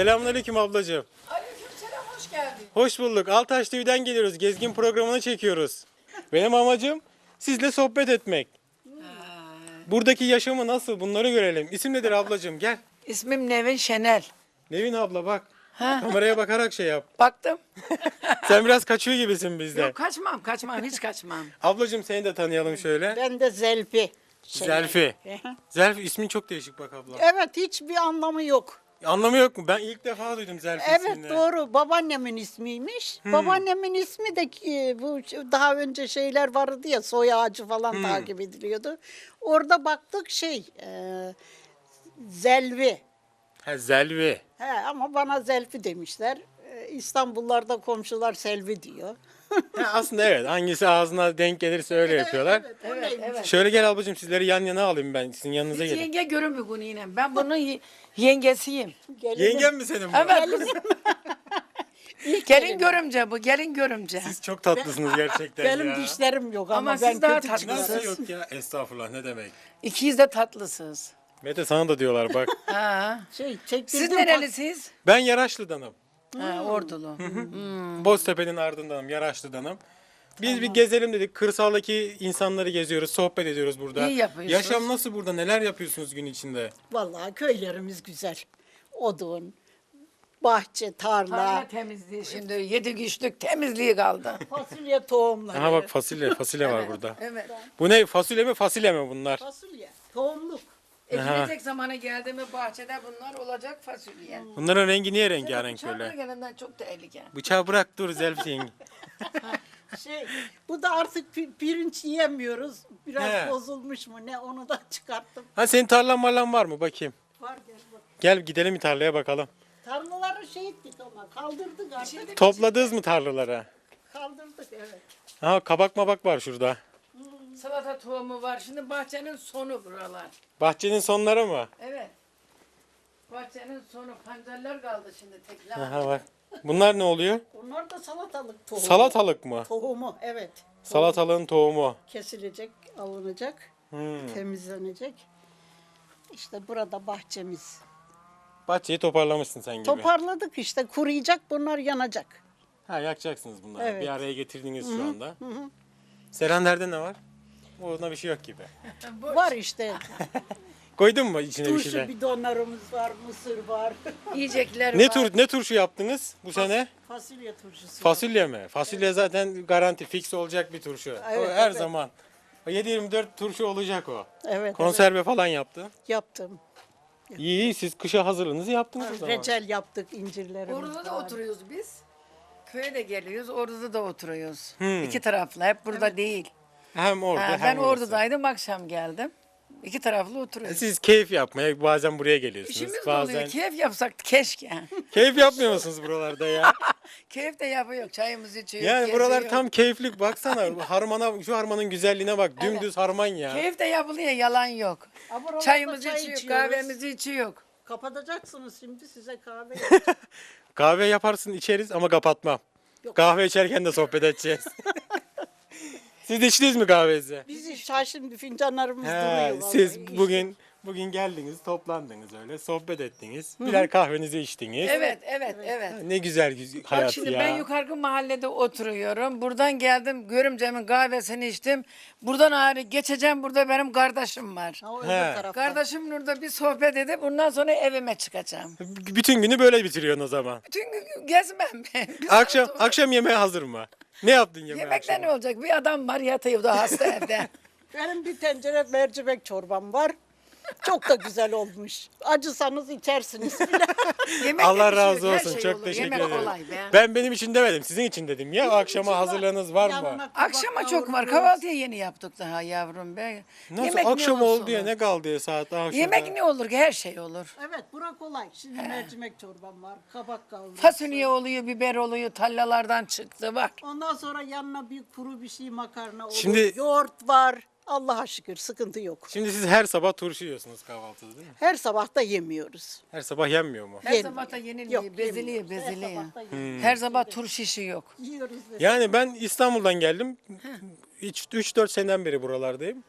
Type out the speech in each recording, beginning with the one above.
Selamünaleyküm ablacığım. Aleykümselam hoş geldin. Hoş bulduk. Altaş TV'den geliyoruz. Gezgin programını çekiyoruz. Benim amacım sizle sohbet etmek. Buradaki yaşamı nasıl bunları görelim. İsim nedir ablacığım? Gel. İsmim Nevin Şenel. Nevin abla bak. Kameraya bakarak şey yap. Baktım. Sen biraz kaçıyor gibisin bizde. Yok kaçmam kaçmam hiç kaçmam. Ablacığım seni de tanıyalım şöyle. Ben de Zelfi. Zelfi. Zelfi ismin çok değişik bak abla. Evet hiçbir anlamı yok. Anlamı yok mu? Ben ilk defa duydum Evet ismini. doğru babaannemin ismiymiş. Babaannemin ismi de ki bu daha önce şeyler vardı ya soy ağacı falan takip ediliyordu. Orada baktık şey e, Zelvi. Ha, Zelvi. He, ama bana Zelfi demişler. İstanbullarda komşular Selvi diyor. Ha, aslında evet. Hangisi ağzına denk gelirse öyle yapıyorlar. Evet evet. Şöyle gel ablacığım sizleri yan yana alayım ben. Sizin yanınıza Biz gelin. yenge görün bir gün yine. Ben bunun y- yengesiyim. Gelinim. Yengem mi senin bu? Evet. gelin görümce bu gelin görümce. Siz çok tatlısınız gerçekten Benim ya. dişlerim yok ama, Ama ben siz daha kötü tatlısınız. Nasıl yok ya? Estağfurullah ne demek. İkiyiz de tatlısınız. Mete sana da diyorlar bak. Ha. Şey, çektirdim Siz nerelisiniz? ben Yaraşlı'danım. Ha, ordulu. Boztepe'nin ardındanım. Yaraşlı'danım. Biz bir gezelim dedik. Kırsaldaki insanları geziyoruz, sohbet ediyoruz burada. İyi yapıyorsunuz. Yaşam nasıl burada? Neler yapıyorsunuz gün içinde? Vallahi köylerimiz güzel. Odun, bahçe, tarla, Tarla temizliği şimdi yedi güçlük temizliği kaldı. fasulye tohumları. Aha bak fasulye, fasulye var burada. Evet. Bu ne? Fasulye mi, fasulye mi bunlar? Fasulye, tohumluk. Ekilecek zamanı geldi mi bahçede bunlar olacak fasulye. Bunların rengi niye rengarenk Bıçak öyle? gelinden çok tehlike. Bıçağı bırak dur Zelfi yenge. Şey, bu da artık pi- pirinç yiyemiyoruz. Biraz He. bozulmuş mu ne onu da çıkarttım. Ha senin tarlan marlan var mı? Bakayım. Var gel bak. Gel gidelim bir tarlaya bakalım. Tarlaları şey ettik ama kaldırdık artık. Topladınız mı tarlalara? Kaldırdık evet. Ha kabak mabak var şurada. Salata tohumu var. Şimdi bahçenin sonu buralar. Bahçenin sonları mı? Evet. Bahçenin sonu pancarlar kaldı şimdi tekrar. Aha bak. Bunlar ne oluyor? Onlar da salatalık tohumu. Salatalık mı? Tohumu evet. Salatalığın tohumu. Kesilecek, alınacak, Hmm. temizlenecek. İşte burada bahçemiz. Bahçeyi toparlamışsın sen gibi. Toparladık işte kuruyacak bunlar yanacak. ha yakacaksınız bunları. Evet. Bir araya getirdiniz şu anda. Serenler'de ne var? Ona bir şey yok gibi. Var işte Koydun mu içine bir turşu şeyler? bidonlarımız var, mısır var. Yiyecekler Ne var. tur ne turşu yaptınız bu sene? Fasulye turşusu. Fasulye mi? Fasulye zaten garanti fix olacak bir turşu. o Evet, her evet. zaman. O 7-24 turşu olacak o. Evet, evet, Konserve falan yaptı. yaptım. İyi iyi siz kışa hazırlığınızı yaptınız o zaman. Reçel yaptık, incirlerimiz Orada da var. oturuyoruz biz. Köye de geliyoruz, orada da oturuyoruz. Hmm. İki taraflı, hep burada değil. Hem orada Ha, hem ben orası. oradaydım, akşam geldim. İki taraflı oturuyoruz. Siz keyif yapmaya bazen buraya geliyorsunuz. İşimiz bazen oluyor. Keyif yapsak keşke. keyif yapmıyor musunuz buralarda ya? Keyif de yapıyor. Çayımızı içiyoruz. yani buralar geziyoruz. tam keyiflik baksana. Bu harmana şu harmanın güzelliğine bak. Dümdüz harman ya. Keyif de yapılıyor, yalan yok. Ha, buralarda Çayımızı çay içiyor, içiyoruz. kahvemizi içiyor. Kapatacaksınız şimdi size kahve. Kahve yaparsın içeriz ama kapatmam. Kahve içerken de sohbet edeceğiz. Siz de içtiniz mi kahvenizi? Biz şimdi fincanlarımız He, duruyor. siz bugün bugün geldiniz, toplandınız öyle, sohbet ettiniz. Birer kahvenizi içtiniz. Evet, evet, evet. Ne güzel güzel Bak hayat şimdi ya. ben yukarı mahallede oturuyorum. Buradan geldim, görümcemin kahvesini içtim. Buradan ayrı geçeceğim, burada benim kardeşim var. Ha, o öbür He. tarafta. Kardeşim burada bir sohbet edip bundan sonra evime çıkacağım. B- Bütün günü böyle bitiriyorsun o zaman. Bütün gün gezmem ben. Bir Akşam saat- akşam yemeğe hazır mı? Ne yaptın yemeğe Yemekten akşam? ne olacak? Bir adam var yatıyor da hasta evde. Benim bir tencere mercimek çorbam var. Çok da güzel olmuş. Acısanız içersiniz bile. Yemek Allah şey razı olsun. şey Çok olur. teşekkür Yemek ederim. kolay be. Ben benim için demedim, sizin için dedim ya. Akşama hazırlığınız var mı? Yanına Akşama çok var. kavuruyoruz. Kahvaltıya yeni yaptık daha yavrum be. Nasıl Yemek ne akşam oldu ya ne kaldı ya saat daha şurada. Yemek ne olur ki her şey olur. Evet bura kolay. Şimdi mercimek çorbam var. Kabak kavurması. Fasulye oluyor, biber oluyor, tallalardan çıktı bak. Ondan sonra yanına bir kuru bir şey makarna olur. Şimdi- Yoğurt var. Allah'a şükür sıkıntı yok. Şimdi siz her sabah turşu yiyorsunuz kahvaltıda değil mi? Her sabah da yemiyoruz. Her sabah yenmiyor mu? Her Yenmiyor. sabah da yenilmiyor, Yok, beziliyor, yemiyoruz. Her beziliyor. sabah da yemiyoruz. Her sabah turşu işi yok. Yiyoruz. ve- Yani ben İstanbul'dan geldim. 3-4 seneden beri buralardayım.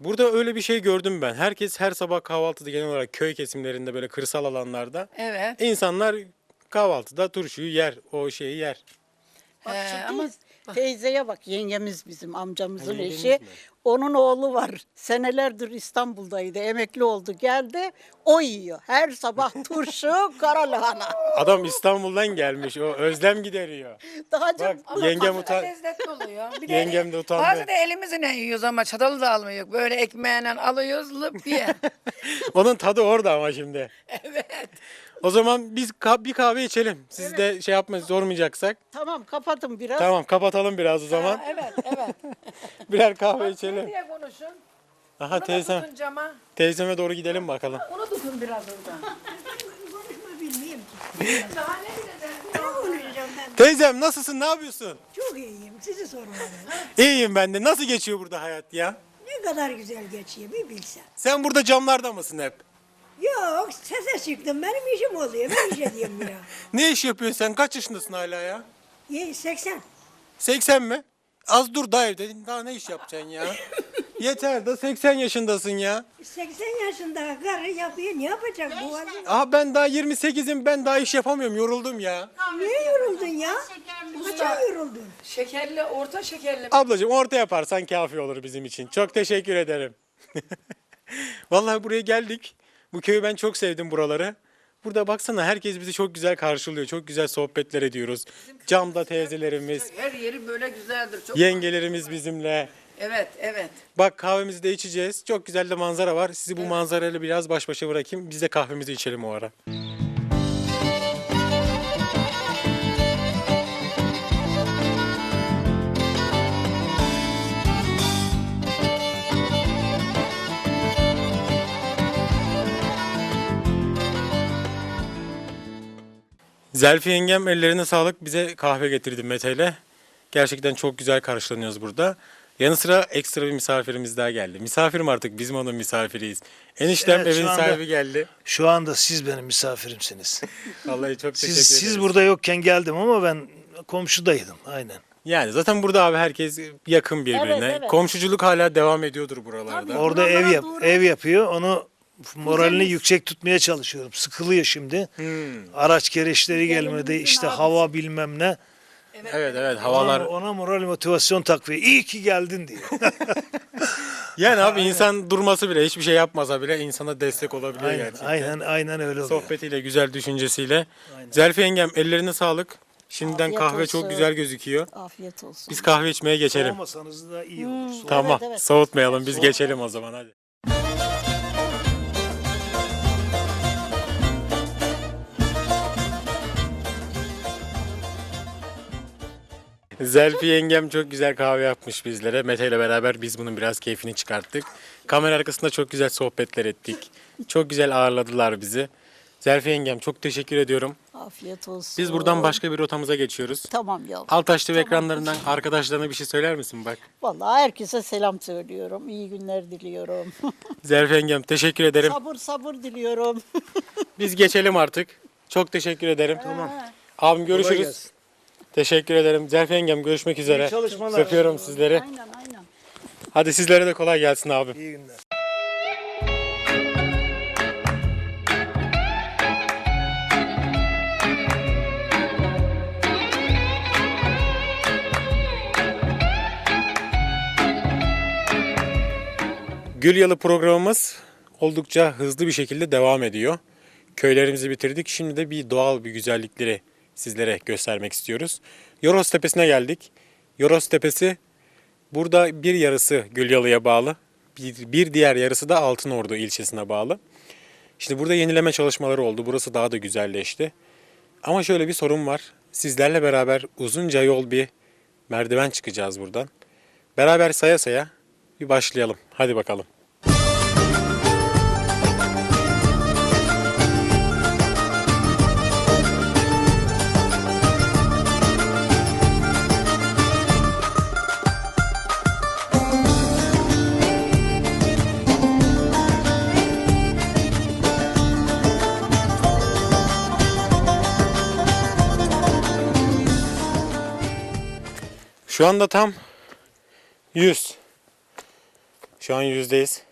Burada öyle bir şey gördüm ben. Herkes her sabah kahvaltıda genel olarak köy kesimlerinde böyle kırsal alanlarda Evet. insanlar kahvaltıda turşuyu yer, o şeyi yer. Bak He, şu ama- teyz- teyzeye bak yengemiz bizim amcamızın Ha, yengeniz eşi. mi? Onun oğlu var. Senelerdir İstanbul'daydı. Emekli oldu geldi. O yiyor. Her sabah turşu kara lahana. Adam İstanbul'dan gelmiş. O özlem gideriyor. Daha çok Bak yengem Tadı da utan. lezzetli oluyor. Bir Yengem de utandı. Bazen de elimizle yiyoruz ama çatalı da almıyor. Böyle ekmeğiyle alıyoruz lıp diye. Onun tadı orada ama şimdi. O zaman biz ka- bir kahve içelim. Siz de şey yapmayın sormayacaksak. Tamam kapatın biraz. Tamam kapatalım biraz o zaman. evet, evet. Birer kahve içelim. diye konuşun? Aha da teyzem. tutun cama. Teyzeme doğru gidelim bakalım. Onu tutun biraz orada. Daha ne bileceğim? Teyzem nasılsın? Ne yapıyorsun? Çok iyiyim. Sizi sormalı. İyiyim ben de. Nasıl geçiyor burada hayat ya? Ne kadar güzel geçiyor bir bilsen. Sen burada camlarda mısın hep? Yok sese çıktım. Benim işim oluyor. Ben iş ediyorum ya. Ne iş yapıyorsun sen? Kaç yaşındasın hala ya? Ye- 80. 80 mi? Az dur daha evde. Daha ne iş yapacaksın ya? Yeter da 80 yaşındasın ya. 80 yaşında karı yapıyor. Ne yapacak bu adam? Aha ben daha 28'im. Ben daha iş yapamıyorum. Yoruldum ya. Niye yoruldun ya? Kaça yoruldun? Şekerli, orta şekerli. Ablacığım orta yaparsan kafi olur bizim için. Çok teşekkür ederim. Vallahi buraya geldik. Bu köyü ben çok sevdim buraları. Burada baksana herkes bizi çok güzel karşılıyor. Çok güzel sohbetler ediyoruz. Camda teyzelerimiz, Her yeri böyle güzeldir. Çok yengelerimiz bizimle. Evet, evet. Bak kahvemizi de içeceğiz. Çok güzel de manzara var. Sizi bu manzarayla biraz baş başa bırakayım. Biz de kahvemizi içelim o ara. Zelfi yengem ellerine sağlık bize kahve getirdi Mete'yle. Gerçekten çok güzel karşılanıyoruz burada. Yanı sıra ekstra bir misafirimiz daha geldi. Misafirim artık bizim onun misafiriyiz. Eniştem Evet, şu evin anda- sahibi geldi. Şu anda siz benim misafirimsiniz. Vallahi çok teşekkür Siz, ederim. siz burada yokken geldim ama ben komşudaydım aynen. Yani zaten burada abi herkes yakın birbirine. Evet, evet. Komşuculuk hala devam ediyordur buralarda. Tabii. Orada ev yap, doğru- ev yapıyor. Onu moralini yüksek tutmaya çalışıyorum. Sıkılıyor şimdi. Hmm. Araç gereçleri gelmedi. Gelinimizin işte abisi. hava bilmem ne. Evet evet Ona, havalar. ona moral motivasyon takviye. İyi ki geldin diyor. Yani abi insan durması bile hiçbir şey yapmasa bile insana destek olabiliyor aynen, gerçekten. aynen, aynen öyle oluyor. Sohbetiyle, güzel düşüncesiyle. Zelfi yengem ellerine sağlık. Şimdiden Afiyet kahve çok olsun. güzel gözüküyor. Afiyet olsun. Biz kahve içmeye geçelim. Olmasanız da iyi olur. Soğuk. Tamam. Evet, evet. Soğutmayalım. Biz geçelim o zaman hadi. Zelfi yengem çok güzel kahve yapmış bizlere. Mete ile beraber biz bunun biraz keyfini çıkarttık. Kamera arkasında çok güzel sohbetler ettik. Çok güzel ağırladılar bizi. Zelfi yengem çok teşekkür ediyorum. Afiyet olsun. Biz buradan başka bir rotamıza geçiyoruz. Tamam yavrum. Altaş TV ekranlarından arkadaşlarına bir şey söyler misin bak? Vallahi herkese selam söylüyorum. İyi günler diliyorum. Zelfi yengem teşekkür ederim. sabır sabır diliyorum. Biz geçelim artık. Çok teşekkür ederim. Tamam. Abim görüşürüz. Teşekkür ederim. Zelfi yengem görüşmek üzere. İyi çalışmalar. Öpüyorum sizleri. aynen aynen. Hadi sizlere de kolay gelsin abim. İyi günler. Gül Yalı programımız oldukça hızlı bir şekilde devam ediyor. Köylerimizi bitirdik. Şimdi de bir doğal bir güzellikleri sizlere göstermek istiyoruz. Yoros Tepesi'ne geldik. Yoros Tepesi burada bir yarısı Gülyalı'ya bağlı. Bir, bir diğer yarısı da Altınordu ilçesine bağlı. Şimdi burada yenileme çalışmaları oldu. Burası daha da güzelleşti. Ama şöyle bir sorun var. Sizlerle beraber uzunca yol bir merdiven çıkacağız buradan. Beraber saya saya bir başlayalım. Hadi bakalım. Şu anda tam 100. Şu an yüzdeyiz.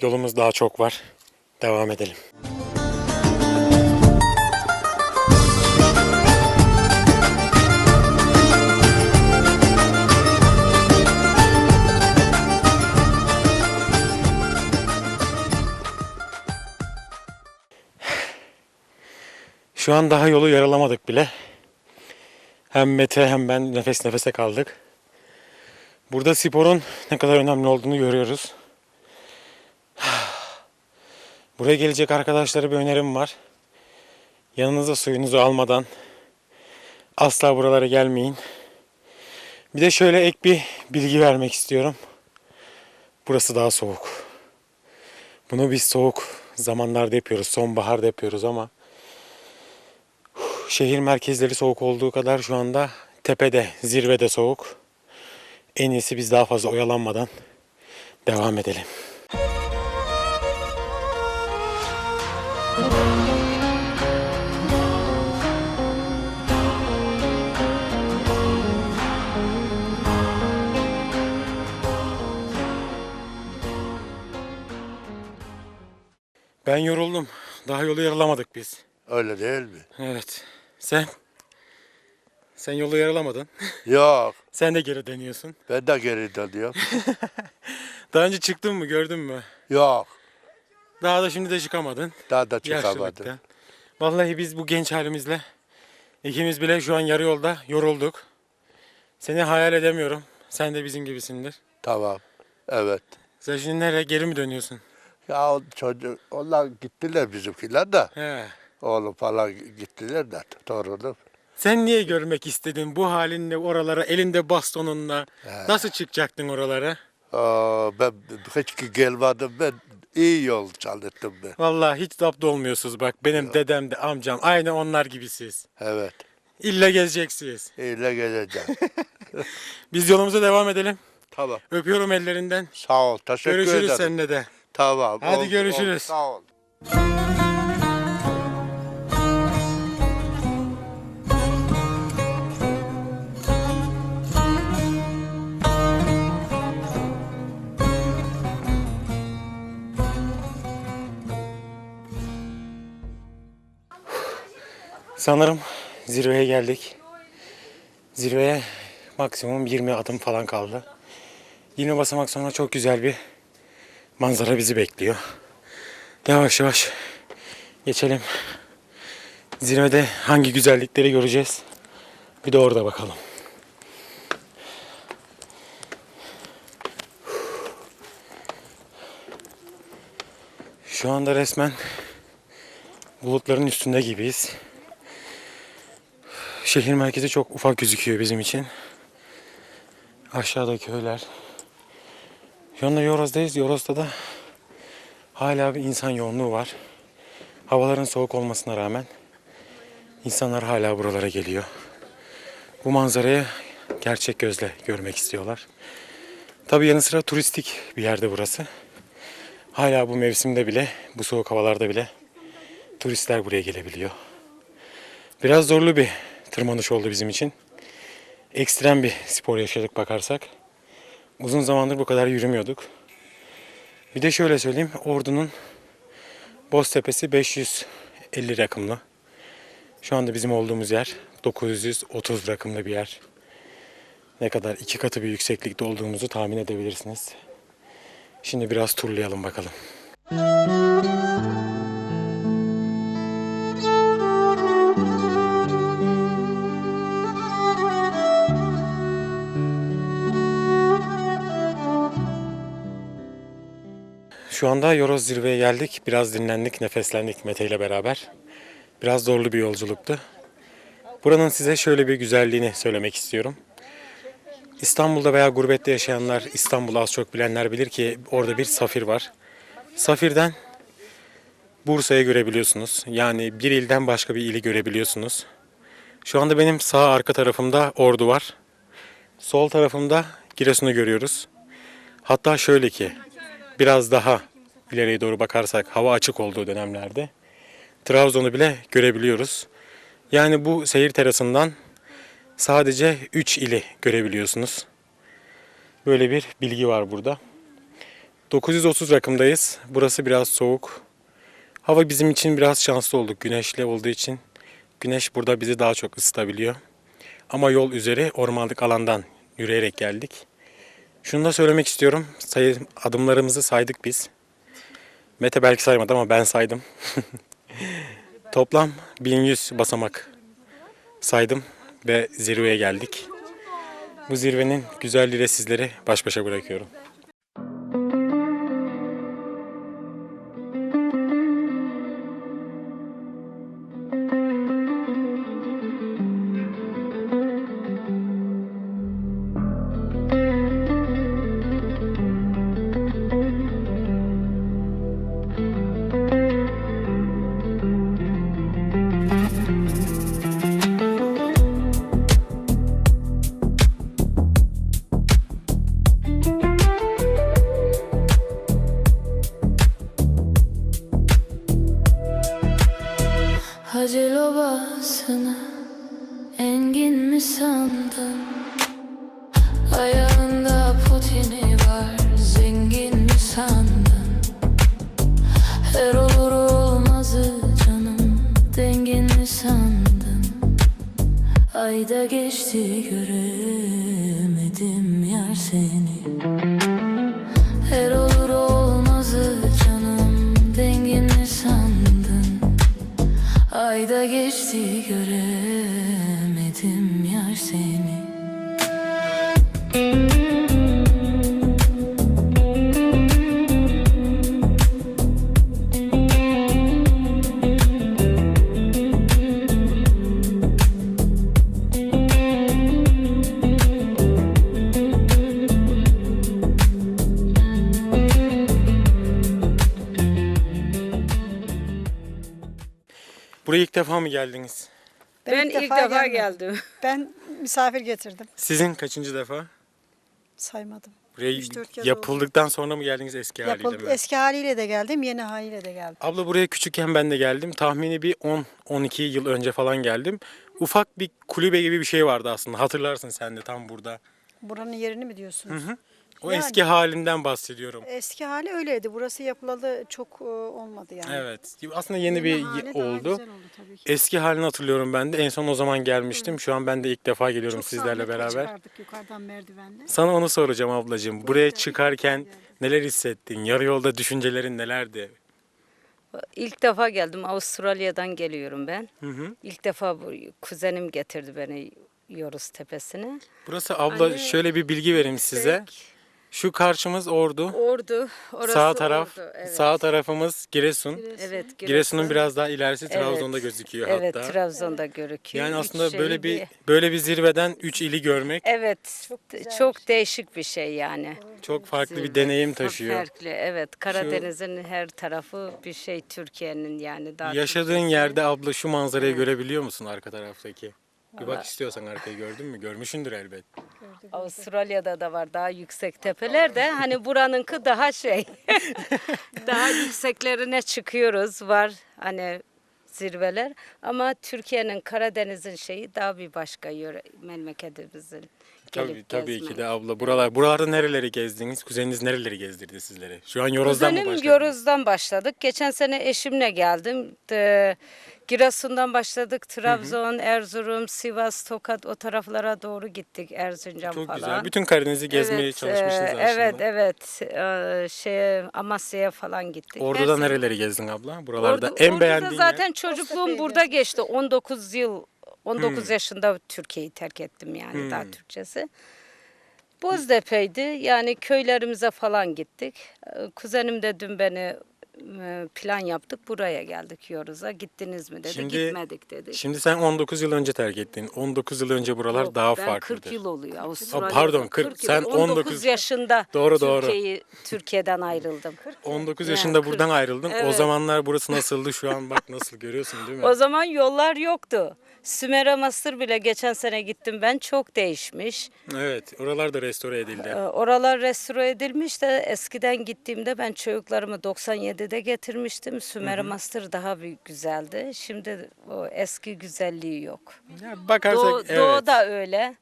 Yolumuz daha çok var. Devam edelim. Şu an daha yolu yaralamadık bile. Hem Mete hem ben nefes nefese kaldık. Burada sporun ne kadar önemli olduğunu görüyoruz. Buraya gelecek arkadaşlara bir önerim var. Yanınıza suyunuzu almadan asla buralara gelmeyin. Bir de şöyle ek bir bilgi vermek istiyorum. Burası daha soğuk. Bunu biz soğuk zamanlarda yapıyoruz, sonbaharda yapıyoruz ama şehir merkezleri soğuk olduğu kadar şu anda tepede, zirvede soğuk. En iyisi biz daha fazla oyalanmadan devam edelim. Ben yoruldum. Daha yolu yarılamadık biz. Öyle değil mi? Evet. Sen? Sen yolu yaralamadın. Yok. Sen de geri dönüyorsun. Ben de geri dönüyorum. Daha önce çıktın mı gördün mü? Yok. Daha da şimdi de çıkamadın. Daha da çıkamadım. Yaşlılıktan. Vallahi biz bu genç halimizle ikimiz bile şu an yarı yolda yorulduk. Seni hayal edemiyorum. Sen de bizim gibisindir. Tamam. Evet. Sen şimdi nereye geri mi dönüyorsun? Ya o çocuk, onlar gittiler bizimkiler de. He. Oğlum falan gittiler de torunum. Sen niye görmek istedin bu halinle oralara elinde bastonunla? Nasıl çıkacaktın oralara? Aa, ben hiç ki gelmedim ben. iyi yol çalıştım ben. Vallahi hiç zapt olmuyorsunuz bak. Benim dedem de amcam aynı onlar gibisiz. Evet. İlla gezeceksiniz. İyiyle geleceğim. Biz yolumuza devam edelim. tamam. Öpüyorum ellerinden. Sağ ol. Teşekkür Görüşürüz ederim. seninle de. Tamam. Hadi oldu, görüşürüz. oldu. Sağ ol. Sanırım zirveye geldik. Zirveye maksimum 20 adım falan kaldı. 20 basamak sonra çok güzel bir manzara bizi bekliyor. Yavaş yavaş geçelim. Zirvede hangi güzellikleri göreceğiz? Bir de orada bakalım. Şu anda resmen bulutların üstünde gibiyiz. Şehir merkezi çok ufak gözüküyor bizim için. Aşağıda köyler. Şu anda Yoros'tayız. Yoros'ta da hala bir insan yoğunluğu var. Havaların soğuk olmasına rağmen insanlar hala buralara geliyor. Bu manzarayı gerçek gözle görmek istiyorlar. Tabii yanı sıra turistik bir yerde burası. Hala bu mevsimde bile, bu soğuk havalarda bile turistler buraya gelebiliyor. Biraz zorlu bir tırmanış oldu bizim için. Ekstrem bir spor yaşadık bakarsak. Uzun zamandır bu kadar yürümüyorduk. Bir de şöyle söyleyeyim. Ordu'nun Boztepe'si 550 rakımlı. Şu anda bizim olduğumuz yer 930 rakımlı bir yer. Ne kadar iki katı bir yükseklikte olduğumuzu tahmin edebilirsiniz. Şimdi biraz turlayalım bakalım. Şu anda Yoroz zirveye geldik. Biraz dinlendik, nefeslendik Mete ile beraber. Biraz zorlu bir yolculuktu. Buranın size şöyle bir güzelliğini söylemek istiyorum. İstanbul'da veya gurbette yaşayanlar, İstanbul'u az çok bilenler bilir ki orada bir safir var. Safir'den Bursa'ya görebiliyorsunuz. Yani bir ilden başka bir ili görebiliyorsunuz. Şu anda benim sağ arka tarafımda Ordu var. Sol tarafımda Giresun'u görüyoruz. Hatta şöyle ki biraz daha ileriye doğru bakarsak hava açık olduğu dönemlerde Trabzon'u bile görebiliyoruz. Yani bu seyir terasından sadece 3 ili görebiliyorsunuz. Böyle bir bilgi var burada. 930 rakımdayız. Burası biraz soğuk. Hava bizim için biraz şanslı olduk güneşli olduğu için. Güneş burada bizi daha çok ısıtabiliyor. Ama yol üzeri ormanlık alandan yürüyerek geldik. Şunu da söylemek istiyorum. Sayı, adımlarımızı saydık biz. Mete belki saymadı ama ben saydım. Toplam 1100 basamak saydım ve zirveye geldik. Bu zirvenin güzelliğiyle sizleri baş başa bırakıyorum. Sandın? Her olur olmazı canım dengin mi sandın? Ayda geçti göremedim yar seni Her olur olmazı canım dengin mi sandın? Ayda geçti göremedim Buraya ilk defa mı geldiniz? Ben, ilk defa, geldim. Ben misafir getirdim. Sizin kaçıncı defa? Saymadım. Buraya Üç, yapıldıktan sonra mı geldiniz eski haliyle Yapıldı, mi? eski haliyle de geldim, yeni haliyle de geldim. Abla buraya küçükken ben de geldim. Tahmini bir 10-12 yıl önce falan geldim. Ufak bir kulübe gibi bir şey vardı aslında. Hatırlarsın sen de tam burada. Buranın yerini mi diyorsunuz? O Yani. eski halinden bahsediyorum. Eski hali öyleydi. Burası yapılalı çok e, olmadı yani. Evet. Aslında yeni, bir hali y- daha oldu. güzel oldu tabii ki. Eski halini hatırlıyorum ben de. En son o zaman gelmiştim. Şu an ben de ilk defa geliyorum Çok sizlerle zahmetle beraber. çıkardık yukarıdan merdivenle. Sana onu soracağım ablacığım. Buraya çıkarken neler hissettin? Yarı yolda düşüncelerin nelerdi? İlk defa geldim. Avustralya'dan geliyorum ben. Hı hı. İlk defa bu kuzenim getirdi beni Yoruz Tepesi'ne. Burası abla şöyle bir bilgi vereyim size. Şu karşımız Ordu. Ordu. Orası sağ taraf, Ordu, evet. sağ tarafımız Giresun. Evet, Giresun'un biraz daha ilerisi Evet. Trabzon'da gözüküyor Evet, hatta. Trabzon'da görüküyor. yani Üç aslında şey böyle bir böyle bir zirveden 3 ili görmek Evet, çok, değişik bir şey yani. çok farklı bir Zirve. deneyim Çok taşıyor. farklı, evet. Karadeniz'in her tarafı bir şey Türkiye'nin yani. Daha Yaşadığın Türkiye'si. yerde abla şu manzarayı görebiliyor musun arka taraftaki? Bir bak istiyorsan arkayı gördün mü? Görmüşsündür elbet. Avustralya'da da var daha yüksek tepeler de hani buranınki daha şey. daha yükseklerine çıkıyoruz var hani zirveler ama Türkiye'nin Karadeniz'in şeyi daha bir başka yöre, memleketimizin. Tabii gelip tabii gezmek. ki de abla. Buralar buralarda nereleri gezdiniz? Kuzeniniz nereleri gezdirdi sizleri? Şu an Yoroz'dan mı Kuzenim başladınız? Yoruz'dan başladık. Geçen sene eşimle geldim. De, Giresun'dan başladık. Trabzon, Erzurum, Sivas, Tokat o taraflara doğru gittik. Erzincan Çok falan. güzel. Bütün Karadeniz'i gezmeye Evet, çalışmışsınız e, aslında. Evet, evet. E, şey Amasya'ya falan gittik. Ordu'da sene- nereleri gezdin abla? Buralarda Ordu- en Ordu'da beğendiğin zaten yer? çocukluğum burada geçti. 19 yıl, 19 Hmm. yaşında Türkiye'yi terk ettim yani daha Türkçesi. Boztepe'ydi. Yani köylerimize falan gittik. E, Kuzenim de dün beni e, plan yaptık. Buraya geldik Yoruz'a. Gittiniz mi dedi. Şimdi- Gitmedik dedi. Şimdi sen 19 yıl önce terk ettin. 19 yıl önce buralar Yok, daha ben farklıdır. 40 yıl oluyor Avustralya'da. pardon, 40. yıl. Sen 19 yaşında Doğru, doğru. Türkiye'yi Türkiye'den ayrıldım. 19 Yani yaşında 40. buradan ayrıldın. O Evet. zamanlar burası nasıldı? Şu an bak nasıl görüyorsun değil mi? O zaman yollar yoktu. Sümera Mısır bile geçen sene gittim ben çok değişmiş. Evet, oralar da restore edildi. Ee, Oralar restore edilmiş de eskiden gittiğimde ben çocuklarımı 97'de getirmiştim. Sümera Mısır daha bir güzeldi. Şimdi o eski güzelliği yok. Ya bakarsak Doğu, evet. Doğu da öyle.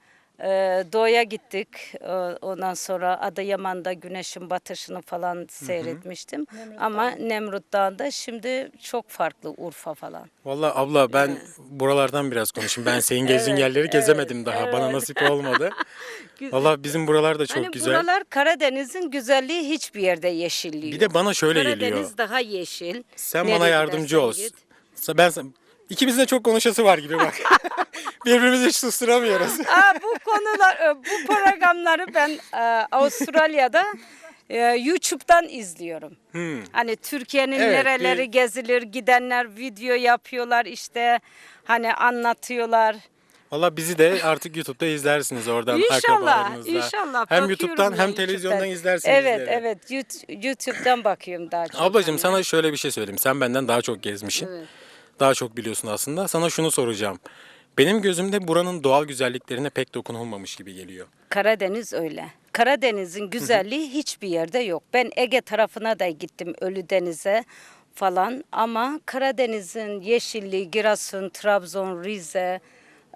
Ee, doğuya gittik. Ee, Ondan sonra Adıyaman'da güneşin batışını falan seyretmiştim. Ama Nemrut Dağı'nda şimdi çok farklı Urfa falan. Vallahi abla ben buralardan biraz konuşayım. Ben senin gezdiğin yerleri gezemedim daha. Bana nasip olmadı. Vallahi bizim buralar da çok hani güzel. buralar Karadeniz'in güzelliği hiçbir yerde yeşilliği Bir de bana şöyle Karadeniz geliyor. daha yeşil. Sen Nereye bana yardımcı gidersen ol. git. Sa- Ben sen- ikimizin de çok konuşası var gibi bak. Birbirimizi hiç susturamıyoruz. Aa, bu konular, e, bu programları ben e, Avustralya'da e, YouTube'dan izliyorum. Hani Türkiye'nin Hmm. Evet, nereleri bir- gezilir, gidenler video yapıyorlar işte hani anlatıyorlar. Valla bizi de artık YouTube'da izlersiniz oradan İnşallah, inşallah. Hem YouTube'dan hem YouTube'dan. televizyondan izlersiniz Evet, bizleri. evet. Yout- YouTube'dan bakıyorum daha çok. Ablacığım hani. sana şöyle bir şey söyleyeyim. Sen benden daha çok gezmişsin. Evet. Daha çok biliyorsun aslında. Sana şunu soracağım. Benim gözümde buranın doğal güzelliklerine pek dokunulmamış gibi geliyor. Karadeniz öyle. Karadeniz'in güzelliği hiçbir yerde yok. Ben Ege tarafına da gittim Ölüdeniz'e falan ama Karadeniz'in yeşilliği Giresun, Trabzon, Rize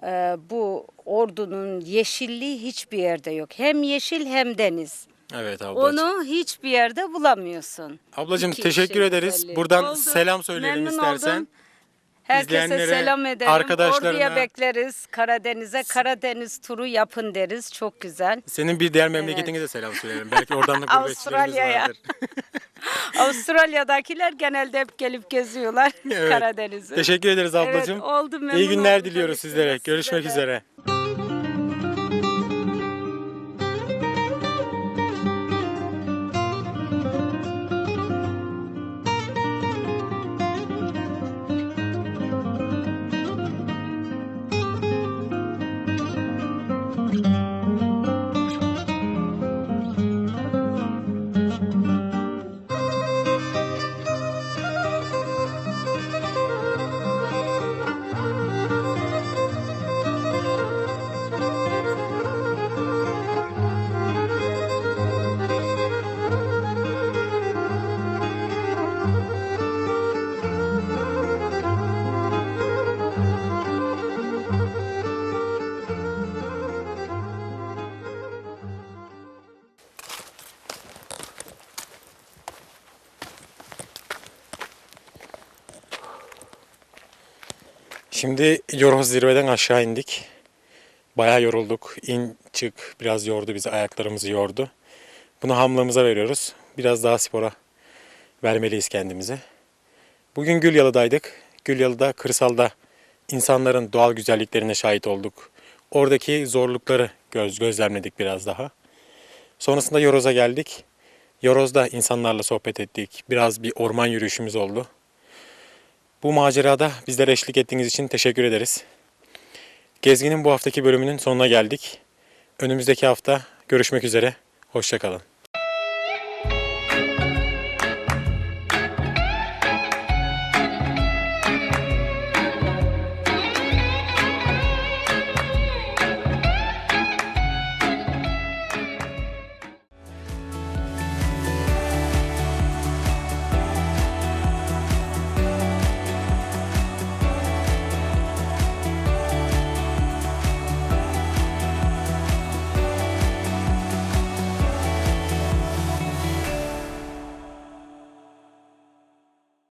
e, bu ordunun yeşilliği hiçbir yerde yok. Hem yeşil hem deniz. Evet ablacığım. Onu hiçbir yerde bulamıyorsun. Ablacığım İki teşekkür ederiz. güzelliği. Buradan Oldu. selam söyleyelim Memnun istersen. oldum. Herkese selam ederim. arkadaşlarına- Orduya bekleriz. Karadeniz'e Karadeniz turu yapın deriz. Çok güzel. Senin bir diğer memleketine de selam söyleyelim. Belki oradan da Avustralya'ya. vardır. Avustralya'dakiler genelde hep gelip geziyorlar Evet. Karadeniz'i. Teşekkür ederiz ablacığım. Evet, oldu, memnun İyi günler oldum diliyoruz sizlere. Size Görüşmek de. Şimdi Yoros zirveden aşağı indik. Bayağı yorulduk. İn çık biraz yordu bizi, ayaklarımızı yordu. Bunu hamlığımıza veriyoruz. Biraz daha spora vermeliyiz kendimize. Bugün Gülyalı'daydık. Gülyalı'da, kırsalda insanların doğal güzelliklerine şahit olduk. Oradaki zorlukları göz, gözlemledik biraz daha. Sonrasında Yoroz'a geldik. Yoroz'da insanlarla sohbet ettik. Biraz bir orman yürüyüşümüz oldu. Bu macerada bizlere eşlik ettiğiniz için teşekkür ederiz. Gezginin bu haftaki bölümünün sonuna geldik. Önümüzdeki hafta görüşmek üzere. Hoşçakalın.